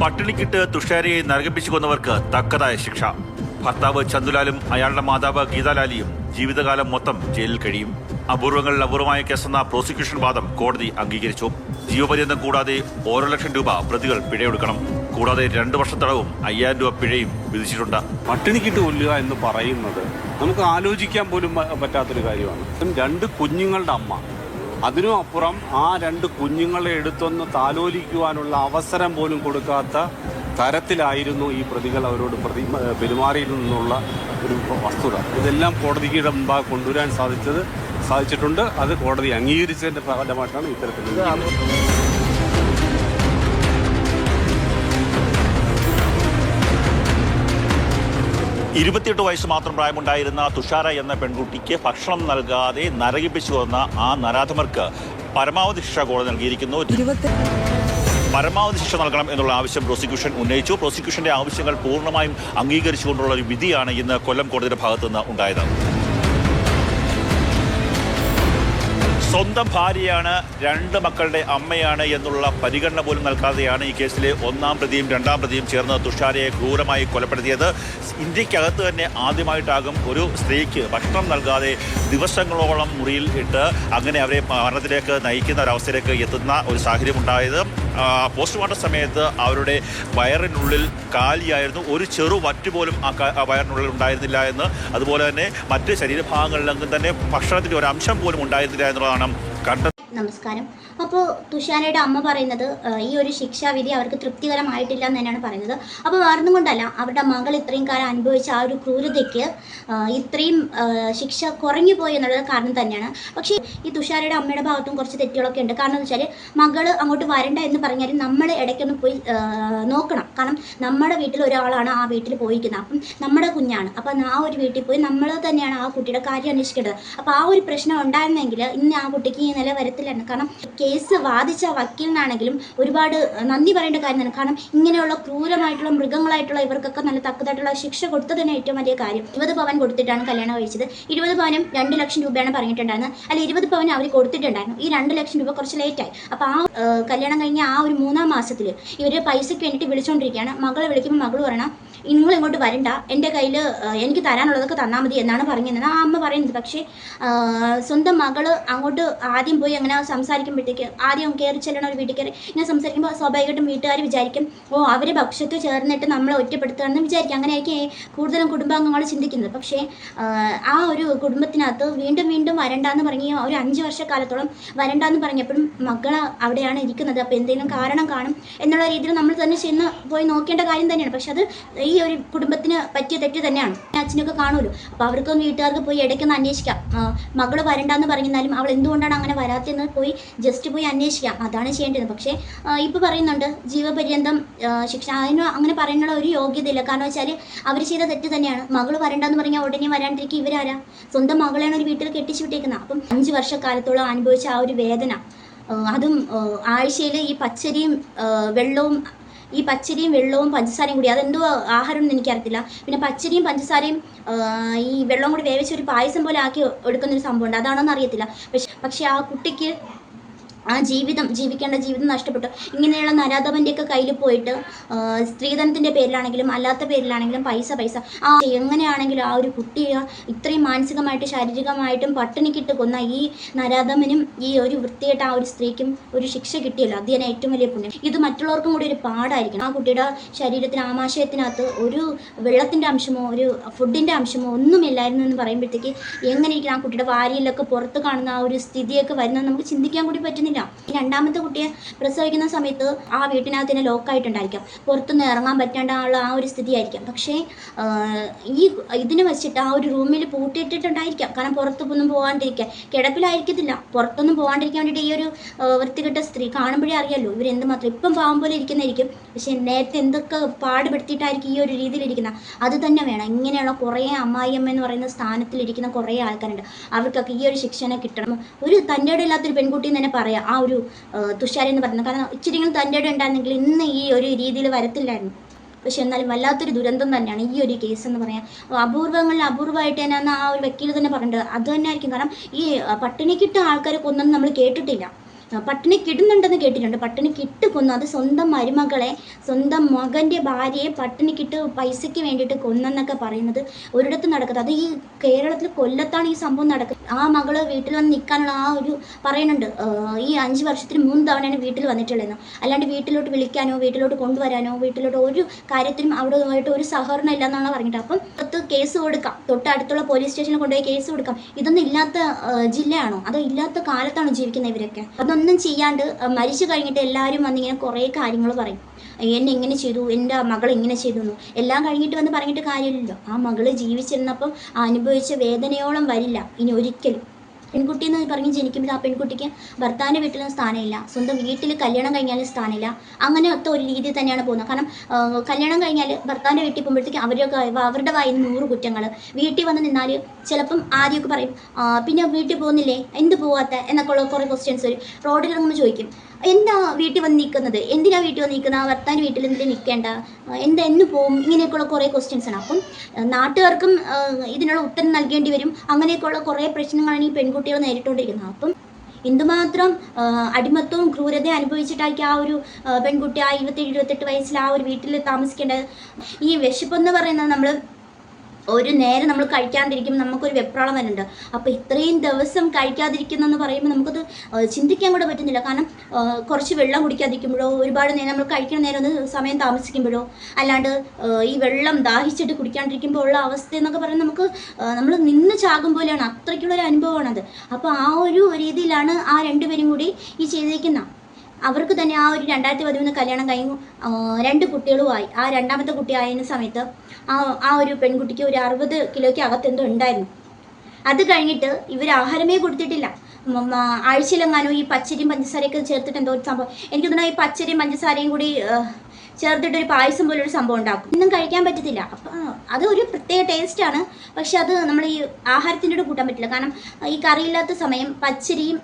പട്ടിണിക്കിട്ട് തുഷാരയെ നരകിപ്പിച്ചു കൊന്നവർക്ക് തക്കതായ ശിക്ഷ. ഭർത്താവ് ചന്ദുലാലും അയാളുടെ മാതാവ് ഗീതാലാലിയും ജീവിതകാലം മൊത്തം ജയിലിൽ കഴിയും. അപൂർവങ്ങളിൽ അപൂർവമായ കേസെന്ന പ്രോസിക്യൂഷൻ വാദം കോടതി അംഗീകരിച്ചു. ജീവപര്യന്തം കൂടാതെ ഓരോ ലക്ഷം രൂപ പ്രതികൾ പിഴയൊടുക്കണം. കൂടാതെ രണ്ടു വർഷം അയ്യായിരം രൂപ പിഴയും വിധിച്ചിട്ടുണ്ട്. പട്ടിണിക്കിട്ട് കൊല്ലുക എന്ന് പറയുന്നത് നമുക്ക് ആലോചിക്കാൻ പോലും പറ്റാത്തൊരു കാര്യമാണ്. രണ്ട് കുഞ്ഞുങ്ങളുടെ അമ്മ. അതിനും അപ്പുറം ആ രണ്ട് കുഞ്ഞുങ്ങളെ എടുത്തൊന്ന് താലോലിക്കുവാനുള്ള അവസരം പോലും കൊടുക്കാത്ത തരത്തിലായിരുന്നു ഈ പ്രതികൾ അവരോട് പ്രതി പെരുമാറിയിരുന്നുള്ള ഒരു വസ്തുത. ഇതെല്ലാം കോടതിയുടെ മുമ്പാകെ കൊണ്ടുവരാൻ സാധിച്ചത് സാധിച്ചിട്ടുണ്ട്. അത് കോടതി അംഗീകരിച്ചതിന്റെ ഫലമായിട്ടാണ് ഇത്തരത്തിലുള്ള ഇരുപത്തിയെട്ട് വയസ്സ് മാത്രം പ്രായമുണ്ടായിരുന്ന തുഷാര എന്ന പെൺകുട്ടിക്ക് ഭക്ഷണം നൽകാതെ നരകിപ്പിച്ചു വന്ന ആ നരാധമർക്ക് പരമാവധി ശിക്ഷ കോടതി നൽകിയിരിക്കുന്നു. പരമാവധി ശിക്ഷ നൽകണം എന്നുള്ള ആവശ്യം പ്രോസിക്യൂഷൻ ഉന്നയിച്ചു. പ്രോസിക്യൂഷന്റെ ആവശ്യങ്ങൾ പൂർണമായും അംഗീകരിച്ചുകൊണ്ടുള്ള ഒരു വിധിയാണ് ഇന്ന് കൊല്ലം കോടതിയുടെ ഭാഗത്തുനിന്ന് ഉണ്ടായത്. സ്വന്തം ഭാര്യയാണ് രണ്ട് മക്കളുടെ അമ്മയാണ് എന്നുള്ള പരിഗണന പോലും നൽകാതെയാണ് ഈ കേസിലെ ഒന്നാം പ്രതിയും രണ്ടാം പ്രതിയും ചേർന്ന് തുഷാരയെ ക്രൂരമായി കൊലപ്പെടുത്തിയത്. ഇന്ത്യക്കകത്ത് തന്നെ ആദ്യമായിട്ടാകും ഒരു സ്ത്രീക്ക് ഭക്ഷണം നൽകാതെ ദിവസങ്ങളോളം മുറിയിൽ ഇട്ട് അങ്ങനെ അവരെ മരണത്തിലേക്ക് നയിക്കുന്ന ഒരവസ്ഥയിലേക്ക് എത്തുന്ന ഒരു സാഹചര്യം ഉണ്ടായത്. പോസ്റ്റ്മോർട്ടം സമയത്ത് അവരുടെ വയറിനുള്ളിൽ കാലിയായിരുന്നു. ഒരു ചെറു വറ്റ് പോലും ആ വയറിനുള്ളിൽ ഉണ്ടായിരുന്നില്ല എന്ന്. അതുപോലെ തന്നെ മറ്റ് ശരീരഭാഗങ്ങളിലെങ്കിലും തന്നെ ഭക്ഷണത്തിന്റെ ഒരു അംശം പോലും ഉണ്ടായിരുന്നില്ല എന്നുള്ളതാണ് தீர்மானம் கட்ட നമസ്കാരം. അപ്പോൾ തുഷാരയുടെ അമ്മ പറയുന്നത് ഈ ഒരു ശിക്ഷാവിധി അവർക്ക് തൃപ്തികരമായിട്ടില്ല എന്ന് തന്നെയാണ് പറയുന്നത്. അപ്പോൾ വേറൊന്നും കൊണ്ടല്ല അവരുടെ മകൾ ഇത്രയും കാലം അനുഭവിച്ച ആ ഒരു ക്രൂരതയ്ക്ക് ഇത്രയും ശിക്ഷ കുറഞ്ഞു പോയി എന്നുള്ളത് കാരണം തന്നെയാണ്. പക്ഷേ ഈ തുഷാരയുടെ അമ്മയുടെ ഭാഗത്തും കുറച്ച് തെറ്റുകളൊക്കെ ഉണ്ട്. കാരണം എന്ന് വെച്ചാൽ മകൾ അങ്ങോട്ട് വരണ്ട എന്ന് പറഞ്ഞാൽ നമ്മൾ ഇടയ്ക്കൊന്ന് പോയി നോക്കണം. കാരണം നമ്മുടെ വീട്ടിൽ ഒരാളാണ് ആ വീട്ടിൽ പോയിരിക്കുന്നത്. അപ്പം നമ്മുടെ കുഞ്ഞാണ്. അപ്പം ആ ഒരു വീട്ടിൽ പോയി നമ്മൾ തന്നെയാണ് ആ കുട്ടിയുടെ കാര്യം അന്വേഷിക്കേണ്ടത്. അപ്പോൾ ആ ഒരു പ്രശ്നം ഉണ്ടായിരുന്നെങ്കിൽ ഇന്ന് ആ കുട്ടിക്ക് ഈ നില വരത്തില്ലായിരുന്നു കാരണം കേസ് വാദിച്ച വക്കീലിനാണെങ്കിലും ഒരുപാട് നന്ദി പറയേണ്ട കാര്യം തന്നെ കാരണം ഇങ്ങനെയുള്ള ക്രൂരമായിട്ടുള്ള മൃഗങ്ങളായിട്ടുള്ള ഇവർക്കൊക്കെ നല്ല തക്കതായിട്ടുള്ള ശിക്ഷ കൊടുത്തത് തന്നെ ഏറ്റവും വലിയ കാര്യം ഇരുപത് പവൻ കൊടുത്തിട്ടാണ് കല്യാണം കഴിച്ചത്. ഇരുപത് പവനും രണ്ട് ലക്ഷം രൂപയാണ് പറഞ്ഞിട്ടുണ്ടായിരുന്നത്. അല്ല ഇരുപത് പവൻ അവർ കൊടുത്തിട്ടുണ്ടായിരുന്നു. ഈ രണ്ട് ലക്ഷം രൂപ കുറച്ച് ലേറ്റായി അപ്പോൾ ആ, കല്യാണം കഴിഞ്ഞ ആ ഒരു മൂന്നാം മാസത്തിൽ ഇവർ പൈസയ്ക്ക് വേണ്ടിയിട്ട് വിളിച്ചുകൊണ്ടിരിക്കുകയാണ് മകളെ വിളിക്കുമ്പോൾ മകൾ പറയണം നിങ്ങൾ ഇങ്ങോട്ട് വരണ്ട. എന്റെ കയ്യിൽ എനിക്ക് തരാനുള്ളതൊക്കെ തന്നാൽ മതി എന്നാണ് പറഞ്ഞത് ആ അമ്മ പറയുന്നത്. പക്ഷേ സ്വന്തം മകൾ അങ്ങോട്ട് ആദ്യം പോയി അങ്ങനെ സംസാരിക്കുമ്പോഴത്തേക്ക് ആദ്യം കയറി ചെല്ലണ ഒരു വീട്ടിൽ കയറി ഇങ്ങനെ സംസാരിക്കുമ്പോൾ സ്വാഭാവികമായിട്ടും വീട്ടുകാർ വിചാരിക്കും ഓ അവർ ഭക്ഷ്യത്തിൽ ചേർന്നിട്ട് നമ്മളെ ഒറ്റപ്പെടുത്തുകയാണെന്ന് വിചാരിക്കും. അങ്ങനെയായിരിക്കും കൂടുതലും കുടുംബാംഗങ്ങൾ ചിന്തിക്കുന്നത്. പക്ഷേ ആ, ഒരു കുടുംബത്തിനകത്ത് വീണ്ടും വീണ്ടും വരണ്ടെന്ന് പറഞ്ഞ് ഒരു അഞ്ച് വർഷക്കാലത്തോളം വരണ്ടെന്ന് പറഞ്ഞപ്പോഴും മകൾ അവിടെയാണ് ഇരിക്കുന്നത്. അപ്പോൾ എന്തെങ്കിലും കാരണം കാണും എന്നുള്ള രീതിയിൽ നമ്മൾ തന്നെ ചെന്ന് പോയി നോക്കേണ്ട കാര്യം തന്നെയാണ്. പക്ഷെ അത് ഒരു കുടുംബത്തിന് പറ്റിയ തെറ്റ് തന്നെയാണ്. അച്ഛനൊക്കെ കാണുമല്ലോ. അപ്പോൾ അവർക്കൊന്ന് വീട്ടുകാർക്ക് പോയി ഇടയ്ക്കൊന്ന് അന്വേഷിക്കാം. മകൾ വരണ്ടെന്ന് പറഞ്ഞാലും അവൾ എന്തുകൊണ്ടാണ് അങ്ങനെ വരാത്തതെന്ന് പോയി ജസ്റ്റ് പോയി അന്വേഷിക്കാം. അതാണ് ചെയ്യേണ്ടത്. പക്ഷേ ഇപ്പോൾ പറയുന്നുണ്ട് ജീവപര്യന്തം ശിക്ഷ അതിന് അങ്ങനെ പറയാനുള്ള ഒരു യോഗ്യതയില്ല. കാരണം വെച്ചാൽ അവർ ചെയ്ത തെറ്റ് തന്നെയാണ്. മകൾ വരണ്ടെന്ന് പറഞ്ഞാൽ ഉടനെ വരാണ്ടിരിക്കും ഇവരാരാ? സ്വന്തം മകളെയാണ് ഒരു വീട്ടിൽ കെട്ടിച്ചു വിട്ടേക്കുന്നത് അപ്പം അഞ്ച് വർഷക്കാലത്തോളം അനുഭവിച്ച ആ ഒരു വേദന. അതും ആഴ്ചയിൽ ഈ പച്ചരിയും വെള്ളവും ഈ പച്ചരിയും വെള്ളവും പഞ്ചസാരയും കൂടി അതെന്തോ ആഹാരം എന്ന് എനിക്കറിയത്തില്ല. പിന്നെ പച്ചരിയും പഞ്ചസാരയും ഈ വെള്ളവും കൂടി വേവിച്ച് ഒരു പായസം പോലെ ആക്കി എടുക്കുന്നൊരു സംഭവമുണ്ട്. അതാണോന്ന് അറിയത്തില്ല. പക്ഷെ പക്ഷെ ആ കുട്ടിക്ക് ആ ജീവിതം ജീവിക്കേണ്ട ജീവിതം നഷ്ടപ്പെട്ടു. ഇങ്ങനെയുള്ള നരാധവന്റെയൊക്കെ കയ്യിൽ പോയിട്ട് സ്ത്രീധനത്തിന്റെ പേരിലാണെങ്കിലും അല്ലാത്ത പേരിലാണെങ്കിലും പൈസ പൈസ. ആ എങ്ങനെയാണെങ്കിലും ആ ഒരു കുട്ടിയെ ഇത്രയും മാനസികമായിട്ട് ശാരീരികമായിട്ടും പട്ടിണിക്കിട്ട് കൊന്ന ഈ നരാധമനും ഈ ഒരു വൃത്തിയായിട്ട് ആ ഒരു സ്ത്രീക്കും ഒരു ശിക്ഷ കിട്ടിയല്ലോ. അത് തന്നെ ഏറ്റവും വലിയ പുണ്യം. ഇത് മറ്റുള്ളവർക്കും കൂടി ഒരു പാടായിരിക്കണം. ആ കുട്ടിയുടെ ശരീരത്തിന് ആമാശയത്തിനകത്ത് ഒരു വെള്ളത്തിന്റെ അംശമോ ഒരു ഫുഡിന്റെ അംശമോ ഒന്നുമില്ലായിരുന്നു എന്ന് പറയുമ്പോഴത്തേക്ക് എങ്ങനെയിരിക്കണം ആ കുട്ടിയുടെ വാരിയിലൊക്കെ പുറത്ത് കാണുന്ന ആ ഒരു സ്ഥിതിയൊക്കെ വരുന്നത് നമുക്ക് ചിന്തിക്കാൻ കൂടി പറ്റുന്നില്ല ഈ രണ്ടാമത്തെ കുട്ടിയെ പ്രസവിക്കുന്ന സമയത്ത് ആ വീട്ടിനകത്ത് തന്നെ ലോക്കായിട്ടുണ്ടായിരിക്കാം പുറത്തുനിന്ന് ഇറങ്ങാൻ പറ്റാണ്ടുള്ള ആ ഒരു സ്ഥിതിയായിരിക്കാം. പക്ഷേ ഈ ഇതിന് വെച്ചിട്ട് ആ ഒരു റൂമിൽ പൂട്ടിയിട്ടിട്ടുണ്ടായിരിക്കാം. കാരണം പുറത്തൊന്നും പോകാണ്ടിരിക്കുക കിടപ്പിലായിരിക്കത്തില്ല. പുറത്തൊന്നും പോകാണ്ടിരിക്കാൻ വേണ്ടിയിട്ട് ഈ ഒരു വൃത്തികെട്ട സ്ത്രീ കാണുമ്പോഴേ അറിയാമല്ലോ ഇവർ എന്തുമാത്രം ഇപ്പം പാവം പോലെ ഇരിക്കുന്നതായിരിക്കും. പക്ഷേ നേരത്തെ എന്തൊക്കെ പാടുപെടുത്തിയിട്ടായിരിക്കും ഈ ഒരു രീതിയിലിരിക്കുന്നത് അത് തന്നെ വേണം. ഇങ്ങനെയുള്ള കുറേ അമ്മായിയമ്മ എന്ന് പറയുന്ന സ്ഥാനത്തിലിരിക്കുന്ന കുറേ ആൾക്കാരുണ്ട്. അവർക്കൊക്കെ ഈ ഒരു ശിക്ഷനെ കിട്ടണം. ഒരു തന്റെ ഇല്ലാത്തൊരു പെൺകുട്ടി എന്ന് തന്നെ പറയാം. ആ ഒരു തുഷാരി എന്ന് പറയുന്നത്. കാരണം ഇച്ചിരിയെങ്കിലും തന്റെ ഇടം ഉണ്ടായിരുന്നെങ്കിൽ ഇന്ന് ഈ ഒരു രീതിയിൽ വരത്തില്ലായിരുന്നു. പക്ഷെ എന്നാലും വല്ലാത്തൊരു ദുരന്തം തന്നെയാണ് ഈ ഒരു കേസ് എന്ന് പറയാം അപൂർവങ്ങളിൽ അപൂർവമായിട്ട് തന്നെയാണ് ആ ഒരു വക്കീൽ തന്നെ പറഞ്ഞിട്ട് അത് തന്നെ ആയിരിക്കും കാരണം ഈ പട്ടിണി പട്ടിണിക്കിട്ട ആൾക്കാരെ കൊന്നൊന്നും നമ്മൾ കേട്ടിട്ടില്ല. പട്ടിണി കിടുന്നുണ്ടെന്ന് കേട്ടിട്ടുണ്ട്. പട്ടിണി കിട്ട് കൊന്നു. അത് സ്വന്തം മരുമകളെ സ്വന്തം മകന്റെ ഭാര്യയെ പട്ടിണി കിട്ട് പൈസയ്ക്ക് വേണ്ടിയിട്ട് കൊന്നെന്നൊക്കെ പറയുന്നത് ഒരിടത്ത് നടക്കുന്നത്. അത് ഈ കേരളത്തിൽ കൊല്ലത്താണ് ഈ സംഭവം നടക്കുന്നത്. ആ മകൾ വീട്ടിൽ വന്ന് നിൽക്കാനുള്ള ആ ഒരു പറയുന്നുണ്ട്. ഈ അഞ്ച് വർഷത്തിന് മൂന്ന് തവണയാണ് വീട്ടിൽ വന്നിട്ടുള്ളതെന്ന്. അല്ലാണ്ട് വീട്ടിലോട്ട് വിളിക്കാനോ വീട്ടിലോട്ട് കൊണ്ടുവരാനോ വീട്ടിലോട്ട് ഒരു കാര്യത്തിനും അവിടെ ആയിട്ട് ഒരു സഹകരണം ഇല്ലെന്നാണ് പറഞ്ഞിട്ട്. അപ്പം അടുത്ത് കേസ് കൊടുക്കാം. തൊട്ടടുത്തുള്ള പോലീസ് സ്റ്റേഷനിൽ കൊണ്ടുപോയി കേസ് കൊടുക്കാം. ഇതൊന്നും ഇല്ലാത്ത ജില്ലയാണോ? അതോ ഇല്ലാത്ത കാലത്താണോ ജീവിക്കുന്നത് ഇവരൊക്കെ? അതൊന്നും ചെയ്യാണ്ട് മരിച്ചു കഴിഞ്ഞിട്ട് എല്ലാവരും വന്നിങ്ങനെ കുറേ കാര്യങ്ങൾ പറയും. എന്നെ ഇങ്ങനെ ചെയ്തു എന്റെ മകൾ ഇങ്ങനെ ചെയ്തു എന്ന്. എല്ലാം കഴിഞ്ഞിട്ട് വന്ന് പറഞ്ഞിട്ട് കാര്യമില്ലല്ലോ. ആ മകൾ ജീവിച്ചിരുന്നപ്പം അനുഭവിച്ച വേദനയോളം വരില്ല. ഇനി ഒരിക്കലും. പെൺകുട്ടി എന്ന് പറഞ്ഞ് ജനിക്കുമ്പോൾ ആ പെൺകുട്ടിക്ക് ഭർത്താവിന്റെ വീട്ടിലും സ്ഥാനമില്ല. സ്വന്തം വീട്ടിൽ കല്യാണം കഴിഞ്ഞാലും സ്ഥാനമില്ല. അങ്ങനത്തെ ഒരു രീതി തന്നെയാണ് പോകുന്നത്. കാരണം കല്യാണം കഴിഞ്ഞാൽ ഭർത്താവിന്റെ വീട്ടിൽ പോകുമ്പോഴത്തേക്ക് അവരൊക്കെ അവരുടെ വായിൽ നൂറ് കുറ്റങ്ങൾ വീട്ടിൽ വന്ന് നിന്നാൽ ചിലപ്പം ആദ്യമൊക്കെ പറയും പിന്നെ വീട്ടിൽ പോകുന്നില്ലേ? എന്ത് പോവാത്ത? എന്നൊക്കെ ഉള്ള കുറേ ക്വസ്റ്റ്യൻസ് വരും. റോഡിൽ ഇറങ്ങുമ്പോൾ ചോദിക്കും എന്താ വീട്ടിൽ വന്ന് നിൽക്കുന്നത്? എന്തിനാ വീട്ടിൽ വന്ന് നിൽക്കുന്നത്? ആ ഭർത്താവിന്റെ വീട്ടിൽ എന്തിനാ നിൽക്കേണ്ട? എന്താ എന്ന് പോവും? ഇങ്ങനെയൊക്കെയുള്ള കുറേ ക്വസ്റ്റ്യൻസ് ആണ്. അപ്പം നാട്ടുകാർക്കും ഇതിനുള്ള ഉത്തരം നൽകേണ്ടി വരും. അങ്ങനെയൊക്കെയുള്ള കുറേ പ്രശ്നങ്ങളാണ് ഈ പെൺകുട്ടികൾ നേരിട്ടുകൊണ്ടിരിക്കുന്നത്. അപ്പം എന്തുമാത്രം അടിമത്വവും ക്രൂരതയും അനുഭവിച്ചിട്ടാക്കി ആ ഒരു പെൺകുട്ടി ആ ഇരുപത്തേഴ് ഇരുപത്തെട്ട് വയസ്സിൽ ആ ഒരു വീട്ടിൽ താമസിക്കേണ്ടത്? ഈ വിശപ്പെന്ന് പറയുന്നത് നമ്മൾ ഒരു നേരം നമ്മൾ കഴിക്കാതിരിക്കും നമുക്കൊരു വെപ്രാളം വരുന്നുണ്ട്. അപ്പോൾ ഇത്രയും ദിവസം കഴിക്കാതിരിക്കുന്നെന്ന് പറയുമ്പോൾ നമുക്കത് ചിന്തിക്കാൻ കൂടെ പറ്റുന്നില്ല. കാരണം കുറച്ച് വെള്ളം കുടിക്കാതിരിക്കുമ്പോഴോ ഒരുപാട് നേരം നമ്മൾ കഴിക്കുന്ന നേരം ഒന്ന് സമയം താമസിക്കുമ്പോഴോ അല്ലാണ്ട് ഈ വെള്ളം ദാഹിച്ചിട്ട് കുടിക്കാണ്ടിരിക്കുമ്പോൾ ഉള്ള അവസ്ഥ എന്നൊക്കെ പറയുന്നത് നമുക്ക് നമ്മൾ നിന്ന് ചാകും പോലെയാണ്. അത്രയ്ക്കുള്ളൊരു അനുഭവമാണത്. അപ്പോൾ ആ ഒരു രീതിയിലാണ് ആ രണ്ടുപേരും കൂടി ഈ ചെയ്തിരിക്കുന്ന അവർക്ക് തന്നെ ആ ഒരു രണ്ടായിരത്തി പതിമൂന്ന് കല്യാണം കഴിഞ്ഞു. രണ്ട് കുട്ടികളുമായി. ആ രണ്ടാമത്തെ കുട്ടി ആയിരുന്ന സമയത്ത് ആ ആ ഒരു പെൺകുട്ടിക്ക് ഒരു അറുപത് കിലോയ്ക്ക് അകത്തെന്തോ ഉണ്ടായിരുന്നു. അത് കഴിഞ്ഞിട്ട് ഇവർ ആഹാരമേ കൊടുത്തിട്ടില്ല. ആഴ്ചയിലെങ്ങാനും ഈ പച്ചരിയും പഞ്ചസാരയൊക്കെ ചേർത്തിട്ട് എന്തോ ഒരു സംഭവം. എനിക്ക് തോന്നുന്നു ഈ പച്ചരിയും പഞ്ചസാരയും കൂടി ചേർത്തിട്ട് ഒരു പായസം പോലെ ഒരു സംഭവം ഉണ്ടാക്കും. ഒന്നും കഴിക്കാൻ പറ്റത്തില്ല. അപ്പം അത് ഒരു പ്രത്യേക ടേസ്റ്റാണ് പക്ഷെ അത് നമ്മൾ ഈ ആഹാരത്തിന്റെ കൂടെ കൂട്ടാൻ പറ്റില്ല. കാരണം ഈ കറിയില്ലാത്ത സമയം പച്ചരിയും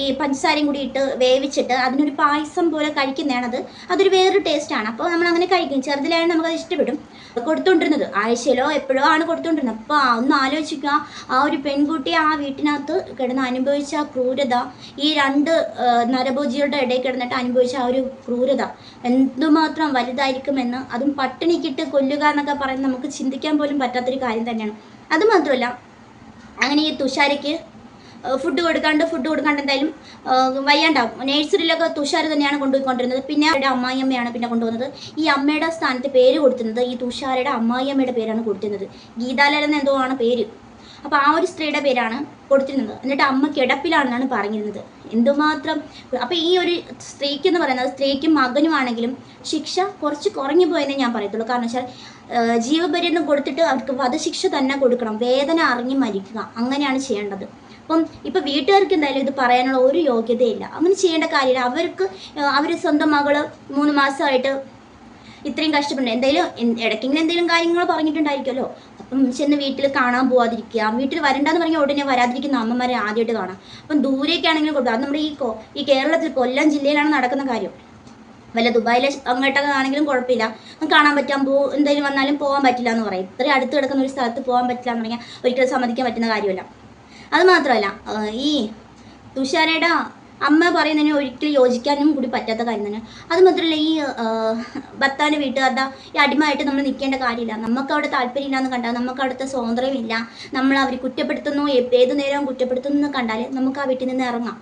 ഈ പഞ്ചസാരയും കൂടി ഇട്ട് വേവിച്ചിട്ട് അതിനൊരു പായസം പോലെ കഴിക്കുന്നതാണത്. അതൊരു വേറൊരു ടേസ്റ്റാണ് അപ്പോൾ നമ്മൾ അങ്ങനെ കഴിക്കും. ചെറുതിലായാലും നമുക്കത് ഇഷ്ടപ്പെടും. കൊടുത്തുകൊണ്ടിരുന്നത് ആഴ്ചയിലോ എപ്പോഴോ ആണ് കൊടുത്തുകൊണ്ടിരുന്നത് അപ്പോൾ ഒന്ന് ആലോചിക്കുക. ആ ഒരു പെൺകുട്ടി ആ വീട്ടിനകത്ത് കിടന്ന് അനുഭവിച്ച ക്രൂരത ഈ രണ്ട് നരഭോജികളുടെ ഇടയിൽ കിടന്നിട്ട് അനുഭവിച്ച ആ ഒരു ക്രൂരത എന്തുമാത്രം വലുതായിരിക്കുമെന്ന് അതും പട്ടിണിക്കിട്ട് കൊല്ലുക എന്നൊക്കെ പറയുന്നത് നമുക്ക് ചിന്തിക്കാൻ പോലും പറ്റാത്തൊരു കാര്യം തന്നെയാണ്. അതുമാത്രമല്ല അങ്ങനെ ഈ തുഷാരയ്ക്ക് ഫുഡ് കൊടുക്കാണ്ട് ഫുഡ് കൊടുക്കാണ്ട് എന്തായാലും വയ്യാണ്ടാവും. നേഴ്സറിയിലൊക്കെ തുഷാർ തന്നെയാണ് കൊണ്ടുപോയിക്കൊണ്ടിരുന്നത്. പിന്നെ അവരുടെ അമ്മായിയമ്മയാണ് പിന്നെ കൊണ്ടുവന്നത്. ഈ അമ്മയുടെ സ്ഥാനത്ത് പേര് കൊടുത്തിരുന്നത് ഈ തുഷാരയുടെ അമ്മായിയമ്മയുടെ പേരാണ് കൊടുത്തിരുന്നത്. എന്ന എന്തോ ആണ് പേര്. അപ്പോൾ ആ ഒരു സ്ത്രീയുടെ പേരാണ് കൊടുത്തിരുന്നത്. എന്നിട്ട് അമ്മ കിടപ്പിലാണെന്നാണ് പറഞ്ഞിരുന്നത്. എന്തുമാത്രം അപ്പോൾ ഈ ഒരു സ്ത്രീക്ക് എന്ന് പറയുന്നത് സ്ത്രീക്കും മകനുമാണെങ്കിലും ശിക്ഷ കുറച്ച് കുറഞ്ഞു പോയെന്നേ ഞാൻ പറയത്തുള്ളൂ. കാരണം വെച്ചാൽ ജീവപര്യന്തം കൊടുത്തിട്ട് അവർക്ക് വധശിക്ഷ തന്നെ കൊടുക്കണം. വേദന അറിഞ്ഞ് മരിക്കുക. അങ്ങനെയാണ് ചെയ്യേണ്ടത്. അപ്പം ഇപ്പൊ വീട്ടുകാർക്ക് എന്തായാലും ഇത് പറയാനുള്ള ഒരു യോഗ്യതയില്ല. അങ്ങനെ ചെയ്യേണ്ട കാര്യമില്ല. അവർക്ക് അവർ സ്വന്തം മകൾ മൂന്ന് മാസമായിട്ട് ഇത്രയും കഷ്ടപ്പെടുന്നത് എന്തായാലും ഇടയ്ക്കെങ്കിലും എന്തെങ്കിലും കാര്യങ്ങൾ പറഞ്ഞിട്ടുണ്ടായിരിക്കുമല്ലോ. അപ്പം ചെന്ന് വീട്ടിൽ കാണാൻ പോവാതിരിക്കുക. വീട്ടിൽ വരണ്ടെന്ന് പറഞ്ഞാൽ ഉടനെ വരാതിരിക്കുന്ന അമ്മമാരെ ആദ്യമായിട്ട് കാണാം. അപ്പം ദൂരേക്കാണെങ്കിലും കൊടുക്കുക അത് നമ്മുടെ ഈ ഈ കേരളത്തിൽ കൊല്ലം ജില്ലയിലാണ് നടക്കുന്ന കാര്യം. വല്ല ദുബായിലെ അങ്ങോട്ടൊക്കെ ആണെങ്കിലും കുഴപ്പമില്ല. കാണാൻ പറ്റാൻ പോ എന്തെങ്കിലും വന്നാലും പോകാൻ പറ്റില്ല എന്ന് പറയും. ഇത്രയും അടുത്ത് കിടക്കുന്ന ഒരു സ്ഥലത്ത് പോകാൻ പറ്റില്ല എന്ന് പറഞ്ഞാൽ ഒരിക്കലും സമ്മതിക്കാൻ പറ്റുന്ന കാര്യമല്ല. അത് മാത്രമല്ല ഈ തുഷാരയുടെ അമ്മ പറയുന്നതിന് ഒരിക്കലും യോജിക്കാനും കൂടി പറ്റാത്ത കാര്യം തന്നെ. അത് മാത്രമല്ല ഈ ഭർത്താവിന്റെ വീട്ടുകാരുടെ ഈ അടിമയായിട്ട് നമ്മൾ നിൽക്കേണ്ട കാര്യമില്ല. നമുക്ക് അവിടെ താല്പര്യം എന്ന് കണ്ടാൽ നമുക്ക് അവിടുത്തെ സ്വാതന്ത്ര്യമില്ല നമ്മൾ അവർ കുറ്റപ്പെടുത്തുന്നു ഏത് നേരവും കുറ്റപ്പെടുത്തുന്നു എന്ന് കണ്ടാൽ നമുക്ക് ആ വീട്ടിൽ നിന്ന് ഇറങ്ങാം.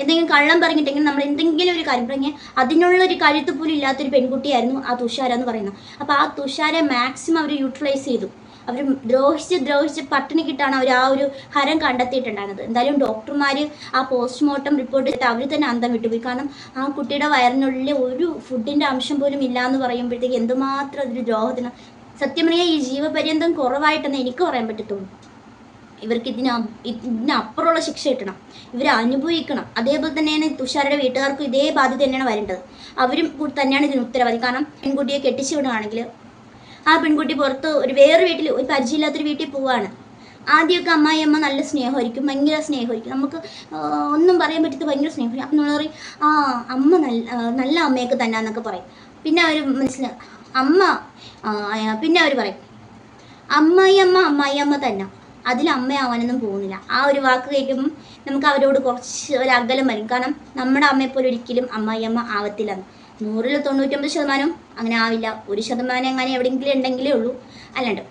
എന്തെങ്കിലും കള്ളം പറഞ്ഞിട്ടെങ്കിൽ നമ്മൾ എന്തെങ്കിലും ഒരു കാര്യം പറഞ്ഞ് അതിനുള്ള ഒരു കഴുത്ത് പോലും ഇല്ലാത്തൊരു പെൺകുട്ടിയായിരുന്നു ആ തുഷാര എന്ന് പറയുന്നത്. അപ്പോൾ ആ തുഷാരെ മാക്സിമം അവർ യൂട്ടിലൈസ് ചെയ്തു. അവർ ദ്രോഹിച്ച് ദ്രോഹിച്ച് പട്ടിണി കിട്ടാണ് അവർ ആ ഒരു ഹരം കണ്ടെത്തിയിട്ടുണ്ടായിരുന്നത്. എന്തായാലും ഡോക്ടർമാർ ആ പോസ്റ്റ്മോർട്ടം റിപ്പോർട്ട് ചെയ്തിട്ട് അവർ തന്നെ അന്തം വിട്ടുപോയി. കാരണം ആ കുട്ടിയുടെ വയറിനുള്ളിൽ ഒരു ഫുഡിന്റെ അംശം പോലും ഇല്ല എന്ന് പറയുമ്പോഴത്തേക്ക് എന്തുമാത്രം അതൊരു ദ്രോഹത്തിന് സത്യം പറഞ്ഞാൽ ഈ ജീവപര്യന്തം കുറവായിട്ടെന്ന് എനിക്ക് പറയാൻ പറ്റത്തുള്ളൂ. ഇവർക്ക് ഇതിന് ഇതിനപ്പുറമുള്ള ശിക്ഷ കിട്ടണം. ഇവർ അനുഭവിക്കണം. അതേപോലെ തന്നെയാണ് തുഷാരുടെ വീട്ടുകാർക്കും ഇതേ ബാധ്യത തന്നെയാണ് വരേണ്ടത്. അവരും തന്നെയാണ് ഇതിന് ഉത്തരവാദി. കാരണം പെൺകുട്ടിയെ കെട്ടിച്ചു വിടുകയാണെങ്കിൽ ആ പെൺകുട്ടി പുറത്ത് ഒരു വേറെ വീട്ടിൽ ഒരു പരിചയമില്ലാത്തൊരു വീട്ടിൽ പോവാണ്. ആദ്യമൊക്കെ അമ്മായിയമ്മ നല്ല സ്നേഹമായിരിക്കും ഭയങ്കര സ്നേഹമായിരിക്കും. നമുക്ക് ഒന്നും പറയാൻ പറ്റാത്ത ഭയങ്കര സ്നേഹമായിരിക്കും. അപ്പം നമ്മൾ പറയും ആ അമ്മ നല്ല നല്ല അമ്മയൊക്കെ തന്നെ എന്നൊക്കെ പറയും. പിന്നെ അവർ മനസ്സിലാ അമ്മ പിന്നെ അവർ പറയും അമ്മായി അമ്മ അമ്മായി അമ്മ തന്നെ. അതിൽ അമ്മയാവാനൊന്നും പോകുന്നില്ല. ആ ഒരു വാക്ക് കേൾക്കുമ്പം നമുക്ക് അവരോട് കുറച്ച് ഒരു അകലം വരും. കാരണം നമ്മുടെ അമ്മയെപ്പോലെ ഒരിക്കലും അമ്മായിയമ്മ ആവത്തില്ല നൂറിൽ തൊണ്ണൂറ്റൊമ്പത് ശതമാനം അങ്ങനെ ആവില്ല. ഒരു ശതമാനം അങ്ങനെ എവിടെയെങ്കിലും ഉണ്ടെങ്കിലേ ഉള്ളൂ. അല്ലാണ്ട്.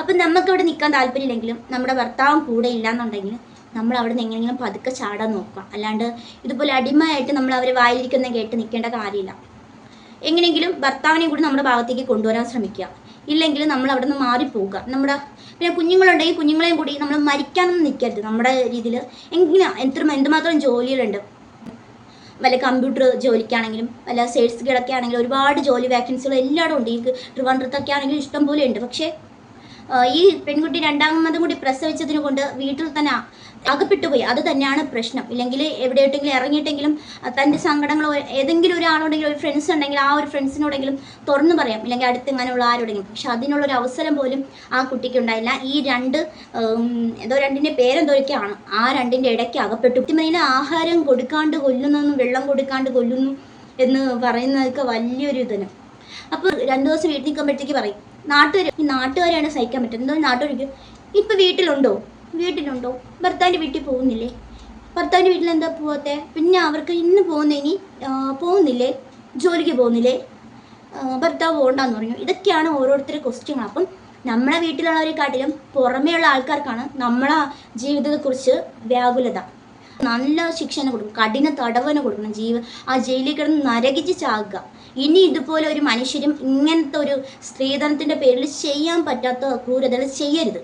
അപ്പം നമുക്ക് അവിടെ നിൽക്കാൻ താല്പര്യമില്ലെങ്കിലും നമ്മുടെ ഭർത്താവും കൂടെ ഇല്ലാന്നുണ്ടെങ്കിൽ നമ്മൾ അവിടെ നിന്ന് എങ്ങനെയെങ്കിലും പതുക്കെ ചാടാൻ നോക്കുക. അല്ലാണ്ട് ഇതുപോലെ അടിമയായിട്ട് നമ്മൾ അവരെ വായിലിരിക്കുന്ന കേട്ട് നിൽക്കേണ്ട കാര്യമില്ല. എങ്ങനെയെങ്കിലും ഭർത്താവിനെ കൂടി നമ്മുടെ ഭാഗത്തേക്ക് കൊണ്ടുവരാൻ ശ്രമിക്കുക. ഇല്ലെങ്കിൽ നമ്മൾ അവിടെ നിന്ന് മാറിപ്പോവുക. നമ്മുടെ പിന്നെ കുഞ്ഞുങ്ങളുണ്ടെങ്കിൽ കുഞ്ഞുങ്ങളെയും കൂടി നമ്മൾ മരിക്കാനൊന്നും നിൽക്കരുത്. നമ്മുടെ രീതിയിൽ എങ്ങനെ എത്ര എന്തുമാത്രം ജോലികളുണ്ട്. വല്ല കമ്പ്യൂട്ടർ ജോലിക്കാണെങ്കിലും വല്ല സെയിൽസ് ഗിടൊക്കെ ആണെങ്കിലും ഒരുപാട് ജോലി വേക്കൻസികൾ എല്ലായിടും ഉണ്ട് ഈ ട്രിവാൻഡ്രത്തൊക്കെ ആണെങ്കിലും ഇഷ്ടം പോലെ ഉണ്ട്. പക്ഷേ ഈ പെൺകുട്ടി രണ്ടാമതും കൂടി പ്രസവിച്ചതിനെ കൊണ്ട് വീട്ടിൽ തന്നെ അകപ്പെട്ടു പോയി. അത് തന്നെയാണ് പ്രശ്നം. ഇല്ലെങ്കിൽ എവിടെയോട്ടെങ്കിലും ഇറങ്ങിയിട്ടെങ്കിലും തന്റെ സങ്കടങ്ങൾ ഏതെങ്കിലും ഒരാളോടെങ്കിലും ഒരു ഫ്രണ്ട്സ് ഉണ്ടെങ്കിൽ ആ ഒരു ഫ്രണ്ട്സിനോടെങ്കിലും തുറന്നു പറയാം. ഇല്ലെങ്കിൽ അടുത്ത് ഇങ്ങനെയുള്ള ആരോടെങ്കിലും. പക്ഷെ അതിനുള്ളൊരു അവസരം പോലും ആ കുട്ടിക്ക് ഉണ്ടായില്ല. ഈ രണ്ട് എന്തോ രണ്ടിന്റെ പേരെന്തോയൊക്കെയാണ്. ആ രണ്ടിന്റെ ഇടയ്ക്ക് അകപ്പെട്ടു. കുട്ടിമതിന് ആഹാരം കൊടുക്കാണ്ട് കൊല്ലുന്നു വെള്ളം കൊടുക്കാണ്ട് കൊല്ലുന്നു എന്ന് പറയുന്നതൊക്കെ വലിയൊരു ഇതിന് അപ്പോൾ രണ്ടു ദിവസം വീട്ടിൽ നിൽക്കുമ്പോഴത്തേക്ക് പറയും നാട്ടുകാർ ഈ നാട്ടുകാരാണ് സഹിക്കാൻ പറ്റുന്നത്. എന്തോ നാട്ടുകാർക്ക് ഇപ്പം വീട്ടിലുണ്ടോ? വീട്ടിലുണ്ടോ? ഭർത്താവിന്റെ വീട്ടിൽ പോകുന്നില്ലേ? ഭർത്താവിന്റെ വീട്ടിൽ എന്താ പോവാത്തെ? പിന്നെ അവർക്ക് ഇന്ന് പോകുന്നതിനി പോകുന്നില്ലേ? ജോലിക്ക് പോകുന്നില്ലേ? ഭർത്താവ് പോകണ്ടെന്ന് പറഞ്ഞു. ഇതൊക്കെയാണ് ഓരോരുത്തരുടെ ക്വസ്റ്റ്യങ്ങൾ അപ്പം നമ്മളെ വീട്ടിലുള്ളവരെക്കാട്ടിലും പുറമേയുള്ള ആൾക്കാർക്കാണ് നമ്മളെ ജീവിതത്തെക്കുറിച്ച് വ്യാകുലത. നല്ല ശിക്ഷനെ കൊടുക്കും കഠിന തടവന കൊടുക്കണം ജീവ ആ ജയിലിൽ കിടന്ന് നരകിച്ച് ചാകുക. ഇനി ഇതുപോലെ ഒരു മനുഷ്യരും ഇങ്ങനത്തെ ഒരു സ്ത്രീധനത്തിന്റെ പേരിൽ ചെയ്യാൻ പറ്റാത്ത ക്രൂരതകൾ ചെയ്യരുത്.